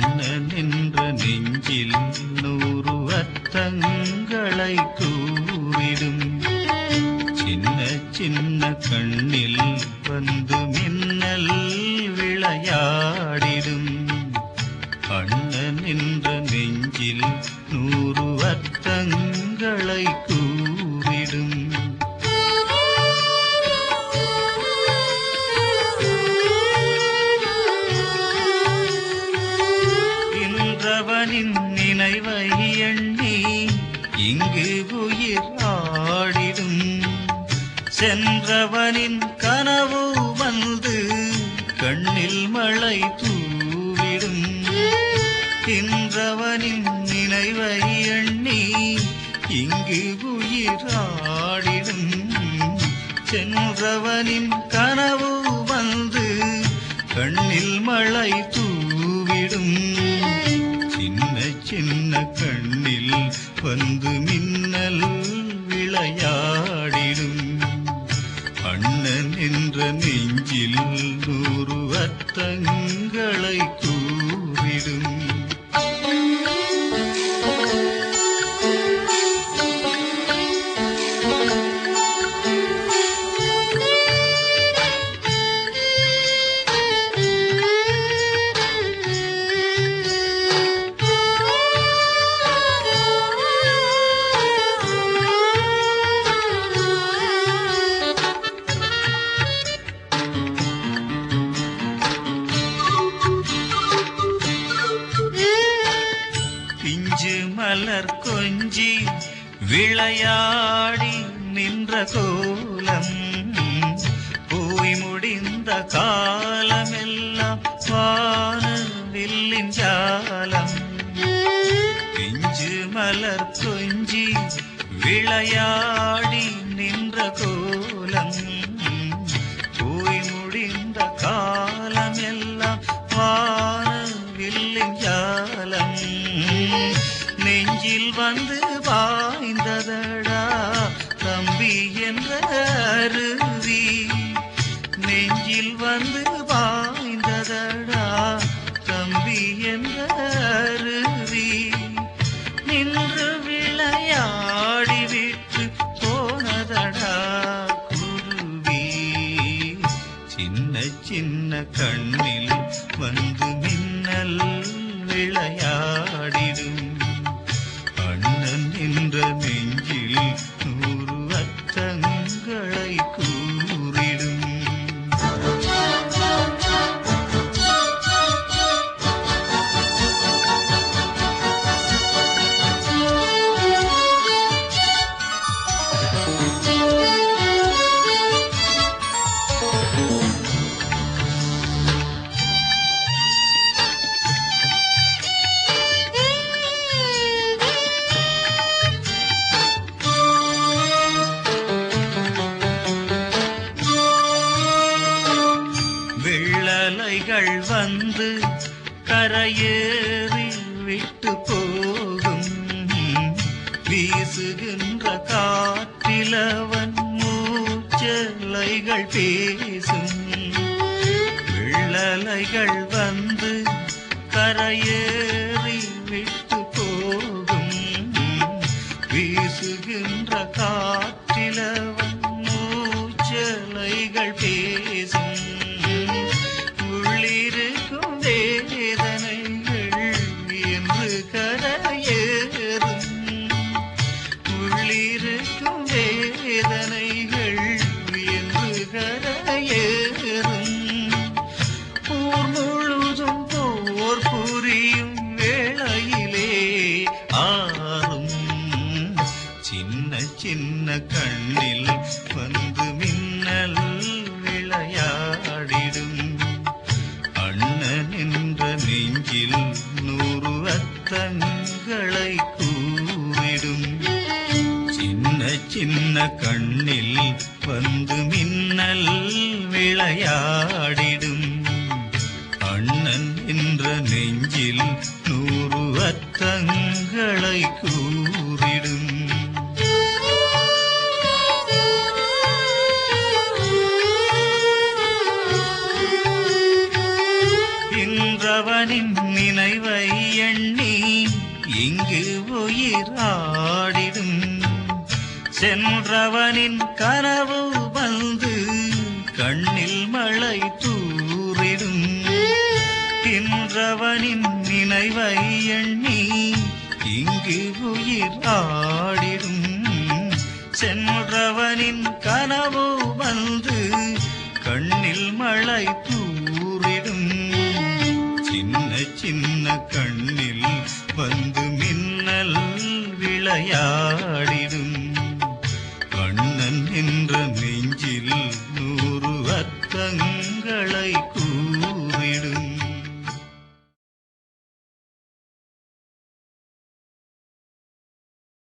அண்ணன் என்ற நெஞ்சில் நூறு அர்த்தங்களை கூறிடும். சின்ன சின்ன கண்ணில் வந்து மின்னல் விளையாடிடும். அண்ணன் என்ற நெஞ்சில் நூறு அர்த்தங்களை இங்கு உயிர் ஆடிடும் சென்றவனின் கனவு வந்து கண்ணில் மழை தூவிடும். இன்றவனின் நினைவை எண்ணி இங்கு உயிராடிடும் சென்றவனின் கனவு வந்து கண்ணில் மழை தூவிடும். சின்ன சின்ன கண்ணில் பந்து மின்னல் விளையாடிடும். அண்ணன் என்ற நெஞ்சில் நூறு அர்த்தங்களை பிஞ்சு மலர் கொஞ்சி விளையாடி நின்ற கோலம். போய் முடிந்த காலமெல்லாம் வானவில்லின் ஜாலம். பிஞ்சு மலர் கொஞ்சி விளையாடி நின்ற கோலம். போய் முடிந்த காலமெல்லாம் அருவி நெஞ்சில் வந்து வாய்ந்ததடா தம்பி என்ற அருவி நின்று விளையாடிவிட்டு போனதடா குருவி. சின்ன சின்ன கண்ணில் வெள்ளலைகள் வந்து கரையேறி விட்டு போகும். வீசுகின்ற காற்றிலவன் மூச்சலைகள் பேசும். வெள்ளலைகள் வந்து கரையேறி விட்டு போகும். வீசுகின்ற காற்றிலவன் நின்ன கண்ணில் வந்து மின்னல் விளையாடிடும்? அண்ணன் என்ற நெஞ்சில் நூறு அக்கங்களை கூறிடும். இன்றவனின் நினைவை எண்ணி இங்கு உயிரா சென்றவனின் கனவு வந்து கண்ணில் மழை தூரிடும் தின்றவனின் நினைவை எண்ணி இங்கு உயிர் ஆடிடும். சென்றவனின் கனவு வந்து கண்ணில் மழை தூ கண்ணன்